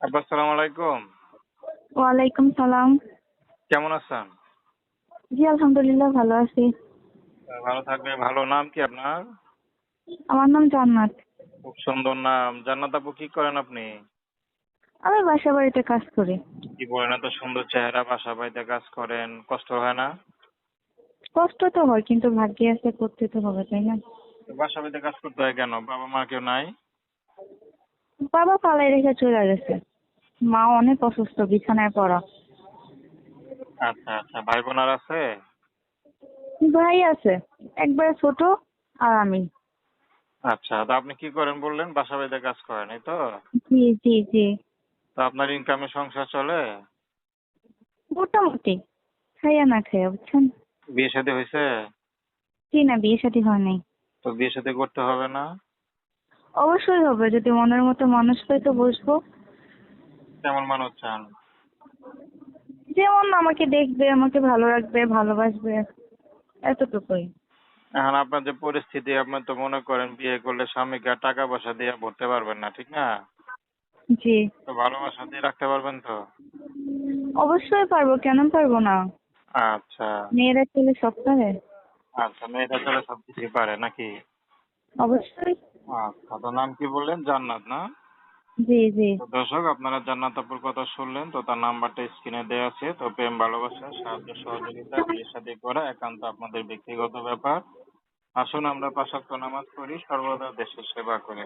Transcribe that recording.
আপা আসসালামু আলাইকুম। ওয়ালাইকুম সালাম। কেমন আছেন? জি আলহামদুলিল্লাহ ভালো আছি। ভালো থাকবে ভালো। নাম কি আপনার? আমার নাম জান্নাত। খুব সুন্দর নাম। জান্নাত আপু কি করেন আপনি? আমি বাসা বাড়িতে কাজ করি। কি বলেন এত সুন্দর চেহারা বাসা বাড়িতে কাজ করেন। কষ্ট হয় না? কষ্ট তো হয় কিন্তু ভাগ্যে আছে করতে তো হবে তাই না? বাসা বাড়িতে কাজ করতে হয় কেন? বাবা মা কেউ নাই? বাবা পালাই রেখে চলে গেছে। মা অনেক অসুস্থ বিছানায় পড়া। আচ্ছা আচ্ছা। ভাই বোন আর আছে? ভাই আছে। একবারে ছোট আর আমি। আচ্ছা তো আপনি কি করেন বললেন? বাসা বাড়িতে কাজ করেন এই তো? জি জি জি। তো আপনার ইনকামে সংসার চলে? মোটামুটি। খাইয়া না খাইয়া বুঝছেন? বিয়ে শাদী হয়েছে? জি না বিয়ে শাদী হয় নাই। তো বিয়ে শাদী করতে হবে না? অবশ্যই হবে যদি মনের মতো মানুষ পাই তো বসবো। কেমন মানুষ চান। যেমন আমাকে দেখবে আমাকে ভালো রাখবে ভালোবাসবে এতটুকুই। এখন আপনার যে পরিস্থিতি আপনি তো মনে করেন বিয়ে করলে স্বামীকে টাকা পয়সা দিয়ে ভরতে পারবেন না ঠিক না? জি। তো ভালোবাসা দিয়ে রাখতে পারবেন তো? অবশ্যই পারব কেন পারব না? আচ্ছা। মেয়েরা ছেলে সব পারে। আচ্ছা মেয়েটা চলে সব কিছুই পারে নাকি? অবশ্যই। আচ্ছা তো নাম কি বললেন? জান্নাত না? জি জি। দর্শক আপনারা জান্নাত আপুর কথা শুনলেন তো তার নাম্বারটা স্ক্রিনে দেওয়া আছে তো প্রেম ভালোবাসা সাহায্য সহযোগিতা বিয়ের সাথে করা একান্ত আপনাদের ব্যক্তিগত ব্যাপার। আসুন আমরা পাশাক্ত নামাজ পড়ি সর্বদা দেশের সেবা করি।